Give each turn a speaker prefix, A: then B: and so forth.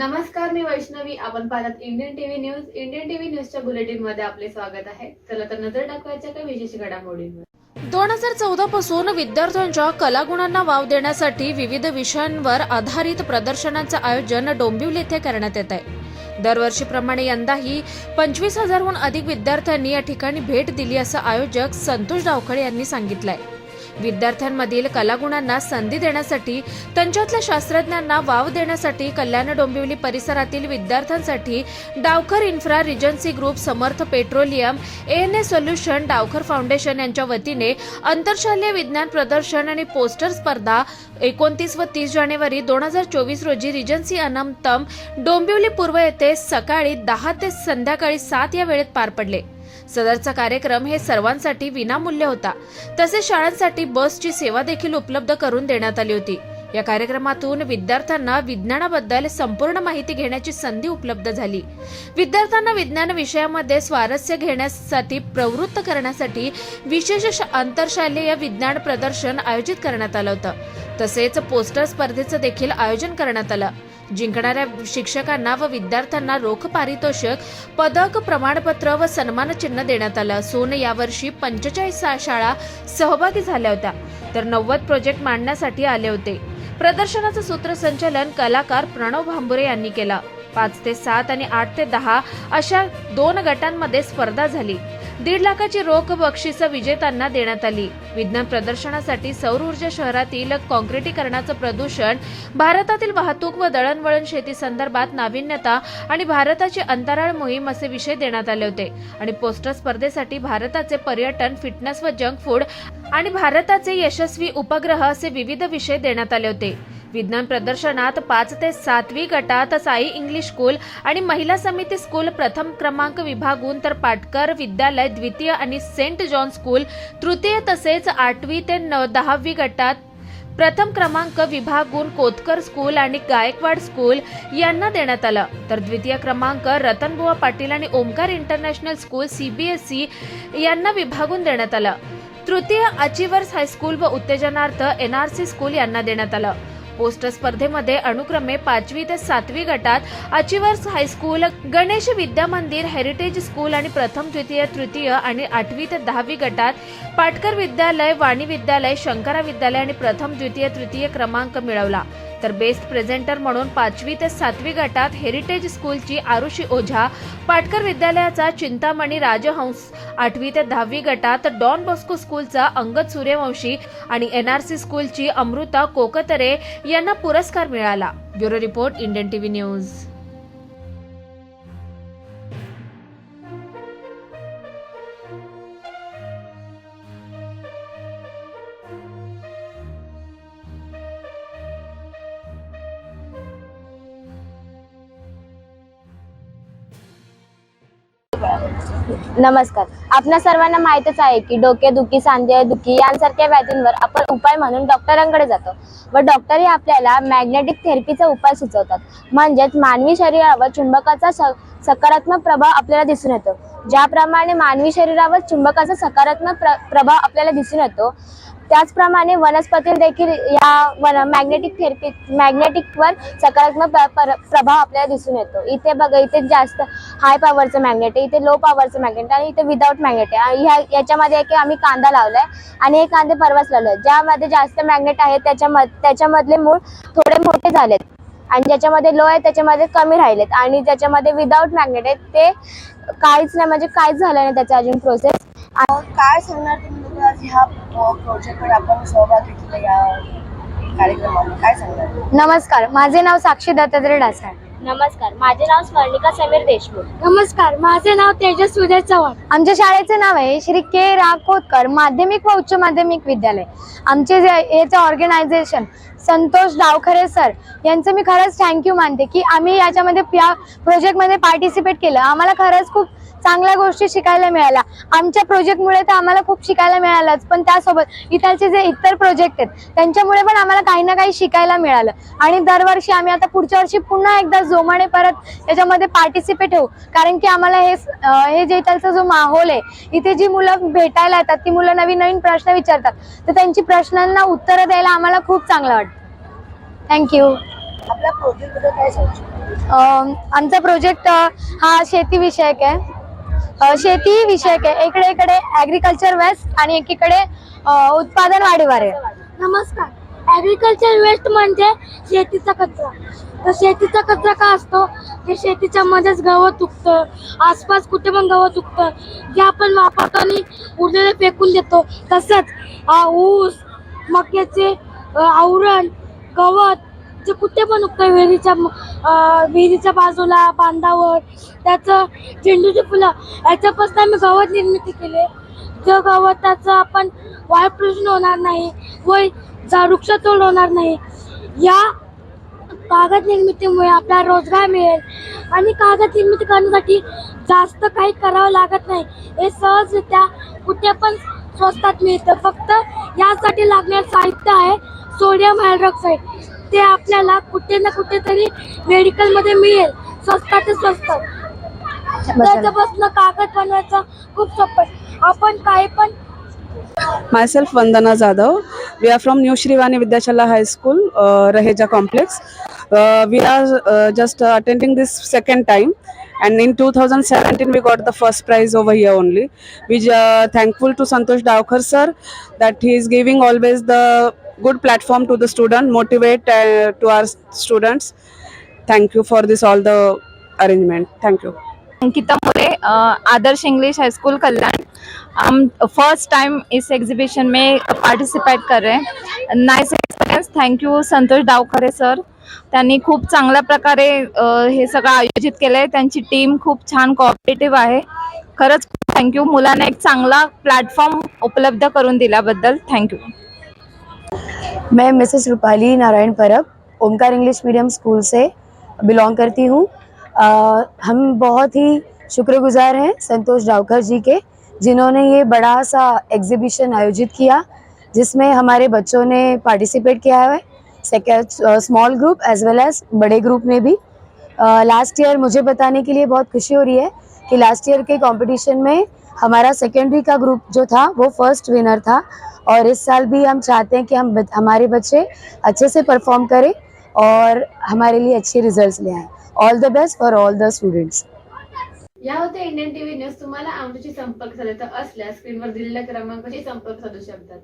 A: नमस्कार मी वैष्णवी. आपण पाहतात Indian TV news Indian TV न्यूजच्या बुलेटिनमध्ये आपले स्वागत आहे. चला तर नजर टाकवायच्या काही विशेष घडामोडींवर.
B: दोन हजार चौदा पासून विद्यार्थ्यांच्या कलागुणांना वाव देण्यासाठी विविध विषयांवर आधारित प्रदर्शनांचं आयोजन डोंबिवली येथे करण्यात येत आहे. दरवर्षीप्रमाणे यंदाही पंचवीस हजारहून अधिक विद्यार्थ्यांनी या ठिकाणी भेट दिली असं आयोजक संतोष डावखळे यांनी सांगितलंय. विद्यार्थ्यांमधील कलागुणांना संधी देण्यासाठी त्यांच्यातल्या शास्त्रज्ञांना वाव देण्यासाठी कल्याण डोंबिवली परिसरातील विद्यार्थ्यांसाठी Dawkar infra regency group Samarth petroleum N A solution Dawkar foundation यांच्या वतीने आंतरशालेय विज्ञान प्रदर्शन आणि पोस्टर स्पर्धा एकोणतीस व तीस जानेवारी दोन हजार चोवीस रोजी रिजन्सी अनंतम डोंबिवली पूर्व येथे सकाळी दहा ते संध्याकाळी सात या वेळेत पार पडले. सदरचा कार्यक्रम हे सर्वांसाठी विनामूल्य होता. तसेच शाळांसाठी बसची सेवा देखील उपलब्ध करून देण्यात आली होती. या कार्यक्रमातून विद्यार्थ्यांना विज्ञानाबद्दल संपूर्ण माहिती घेण्याची संधी उपलब्ध झाली. विद्यार्थ्यांना विज्ञान विषयामध्ये स्वारस्य घेण्यासाठी प्रवृत्त करण्यासाठी विशेष श- आंतरशालेय विज्ञान प्रदर्शन आयोजित करण्यात आलं होतं. तसेच पोस्टर स्पर्धेचं देखील आयोजन करण्यात आलं. जिंकणाऱ्या शिक्षकांना व विद्यार्थ्यांना रोख पारितोषिक पदक प्रमाणपत्र व सन्मानचिन्ह देण्यात आलं असून यावर्षी पंचेचाळीस शाळा सहभागी झाल्या होत्या. तर नव्वद प्रोजेक्ट मांडण्यासाठी आले होते. प्रदर्शनाचं सूत्रसंचालन कलाकार प्रणव भांबुरे यांनी केलं. पाच ते सात आणि आठ ते दहा अशा दोन गटांमध्ये स्पर्धा झाली. दीड लाखाची रोख बक्षिसं विजेत्यांना देण्यात आली. विज्ञान प्रदर्शनासाठी सौर ऊर्जा शहरातील काँक्रिटीकरणाचं प्रदूषण भारतातील वाहतूक व दळणवळण शेती संदर्भात नाविन्यता आणि भारताची अंतराळ मोहीम असे विषय देण्यात आले होते. आणि पोस्टर स्पर्धेसाठी भारताचे पर्यटन फिटनेस व जंक फूड आणि भारताचे यशस्वी उपग्रह असे विविध विषय देण्यात आले होते. विज्ञान प्रदर्शनात पाच ते सातवी गटात साई इंग्लिश स्कूल आणि महिला समिती स्कूल प्रथम क्रमांक विभागून तर पाटकर विद्यालय द्वितीय आणि सेंट जॉन स्कूल तृतीय तसेच आठवी ते न दहावी गटात प्रथम क्रमांक विभागून कोतकर स्कूल आणि गायकवाड स्कूल यांना देण्यात आलं. तर द्वितीय क्रमांक रतनबुवा पाटील आणि ओमकार इंटरनॅशनल स्कूल सीबीएसई यांना विभागून देण्यात आलं. तृतीय अचिवर्स हायस्कूल व उत्तेजनार्थ एनआरसी स्कूल यांना देण्यात आलं. पोस्टर स्पर्धेमध्ये अनुक्रमे पाचवी ते सातवी गटात अचिवर्स हायस्कूल गणेश विद्या मंदिर हेरिटेज स्कूल आणि प्रथम द्वितीय तृतीय आणि आठवी ते दहावी गटात पाटकर विद्यालय वाणी विद्यालय शंकरा विद्यालय आणि प्रथम द्वितीय तृतीय क्रमांक मिळवला. तर बेस्ट प्रेझेंटर म्हणून पाचवी ते सातवी गटात हेरिटेज स्कूलची आरुषी ओझा पाटकर विद्यालयाचा चिंतामणी राजहंस आठवी ते दहावी गटात डॉन बॉस्को स्कूलचा अंगद सूर्यवंशी आणि एनआरसी स्कूलची अमृता कोकतरे यांना पुरस्कार मिळाला. Bureau report Indian TV news.
C: नमस्कार. आपल्या सर्वांना माहितच आहे की डोकेदुखी सांधेदुखी यांसारख्या व्याधींवर आपण उपाय म्हणून डॉक्टरांकडे जातो व डॉक्टर हे आपल्याला मॅग्नेटिक थेरपीचा उपाय सुचवतात. म्हणजेच मानवी शरीरावर चुंबकाचा स- सकारात्मक प्रभाव आपल्याला दिसून येतो. ज्याप्रमाणे मानवी शरीरावर चुंबकाचा सकारात्मक प्र प्रभाव आपल्याला दिसून येतो त्याचप्रमाणे वनस्पती देखील या वन मॅग्नेटिक थेरपी मॅग्नेटिकवर सकारात्मक प्र- प्रभाव आपल्याला दिसून येतो. इथे बघा इथे जास्त हाय पॉवरचं मॅग्नेट आहे इथे लो पॉवरचं मॅग्नेट आणि इथे विदाऊट मॅग्नेट आहे. ह्या याच्यामध्ये एक आम्ही कांदा लावलाय आणि हे कांदे परवाच आहे ज्यामध्ये जास्त मॅग्नेट आहे त्याच्याम त्याच्यामधले मूळ थोडे मोठे झालेत. आणि ज्याच्यामध्ये लो आहे त्याच्यामध्ये कमी राहिलेत. आणि ज्याच्यामध्ये विदाऊट मॅग्नेट आहे ते काहीच नाही म्हणजे काहीच झालं नाही त्याचं अजून प्रोसेस
D: काय सांगणार तुम्ही लोक आज ह्या प्रोजेक्टमध्ये आपण सहभाग घेतला या कार्यक्रमामध्ये काय सांगणार?
C: नमस्कार माझे नाव साक्षी दत्तात्रय डासाळ. नमस्कार माझे नाव स्वर्णिका समीर देशमुख.
E: नमस्कार माझे नाव तेजस उदय चव्हाण.
C: आमच्या शाळेचे नाव आहे श्री के रा खोतकर माध्यमिक व उच्च माध्यमिक विद्यालय. आमचे जे याचं ऑर्गनायझेशन संतोष डावखरे सर यांचं मी खरंच थँक्यू मानते की आम्ही याच्यामध्ये या प्रोजेक्टमध्ये पार्टिसिपेट केलं. आम्हाला खरंच खूप चांगल्या गोष्टी शिकायला मिळाल्या. आमच्या प्रोजेक्टमुळे तर आम्हाला खूप शिकायला मिळालंच पण त्यासोबत इथलचे जे इतर प्रोजेक्ट आहेत त्यांच्यामुळे पण आम्हाला काही ना काही शिकायला मिळालं. आणि दरवर्षी आम्ही आता पुढच्या वर्षी पुन्हा एकदा जोमाने परत याच्यामध्ये पार्टिसिपेट होऊ. कारण की आम्हाला हे हे जे इथलचा जो माहोल आहे इथे जी मुलं भेटायला येतात ती मुलं नवीन नवीन प्रश्न विचारतात तर त्यांची प्रश्नांना उत्तरं द्यायला आम्हाला खूप चांगलं वाटतं. थँक्यू
D: आपल्या प्रोजेक्ट काय
C: आमचा प्रोजेक्ट हा शेती विषयक आहे. शेती विषयक आहे. इकडे इकडे ॲग्रिकल्चर वेस्ट आणि एकीकडे उत्पादन वाढीवर आहे.
E: नमस्कार. ॲग्रिकल्चर वेस्ट म्हणजे शेतीचा कचरा. तर शेतीचा कचरा का असतो? जे शेतीच्या मध्येच गवत उगतं आसपास कुठे पण गवत उगतं जे आपण वापरतो आणि उरलेले फेकून देतो. तसंच ऊस मक्याचे आवरण गवत जे कुठे पण उगतं विहिरीच्या विहिरीच्या बाजूला बांधावर त्याचं झेंडूची फुलं याच्यापासून आम्ही गवत निर्मिती केली. जो गवताचं आपण वायू प्रदूषण होणार नाही व जा वृक्षतोड होणार नाही या कागद निर्मितीमुळे आपल्याला रोजगार मिळेल. आणि कागद निर्मिती करण्यासाठी जास्त काही करावं लागत नाही. हे सहजरित्या कुठे पण स्वस्तात मिळतं. फक्त यासाठी लागणारं साहित्य आहे सोडियम हायड्रॉक्साईड. ते आपल्याला कुठे ना कुठेतरी मेडिकलमध्ये मिळेल. स्वस्तात. स्वस्त कागद बनवायचं खूप सोपं आपण काही पण
F: myself Vandana Jadhav. We are from new Shrivani Vidyashala high school Raheja complex we are just attending this second time and in two thousand seventeen we got the first prize over here only we thankful to Santosh Dawkhar sir that he is giving always the good platform to the student, motivate uh, to our students. Thank you for this all the arrangement. Thank you.
G: Ankita More Adarsh English high school Kalyan Hum first time इस exhibition में participate कर रहे हैं। Nice experience thank you Santosh Dawkhare sir त्यांनी खूप चांगल्या प्रकारे हे सगळं आयोजित केलं आहे त्यांची टीम खूप छान कॉपरेटिव्ह आहे. खरंच थँक्यू मुलांना एक चांगला प्लॅटफॉर्म उपलब्ध करून दिल्याबद्दल थँक्यू
H: मैं Mrs Rupali Narayan Parab, Omkar English medium school से बिलोंग करती हूँ। हम बहुत ही शुक्रगुजार हैं संतोष डावकर जी के, जिन्होंने ये बड़ा सा एग्जीबिशन आयोजित किया, जिसमें हमारे बच्चों ने पार्टिसिपेट किया है small group as well as बड़े ग्रुप में भी। लास्ट ईयर मुझे बताने के लिए बहुत खुशी हो रही है कि लास्ट ईयर के कंपटीशन में हमारा सेकेंडरी का ग्रुप जो था, वो फ़र्स्ट विनर था। और इस साल भी हम चाहते हैं कि हम हमारे बच्चे अच्छे से परफॉर्म करें और हमारे लिए अच्छे रिजल्ट्स ले आए। All the best for all the students
A: या होत्या इंडियन टीवी न्यूज़ तुम्हाला आमच्याशी संपर्क साधायचा असल्यास स्क्रीनवर दिलेल्या क्रमांकाशी संपर्क साधू शकतात.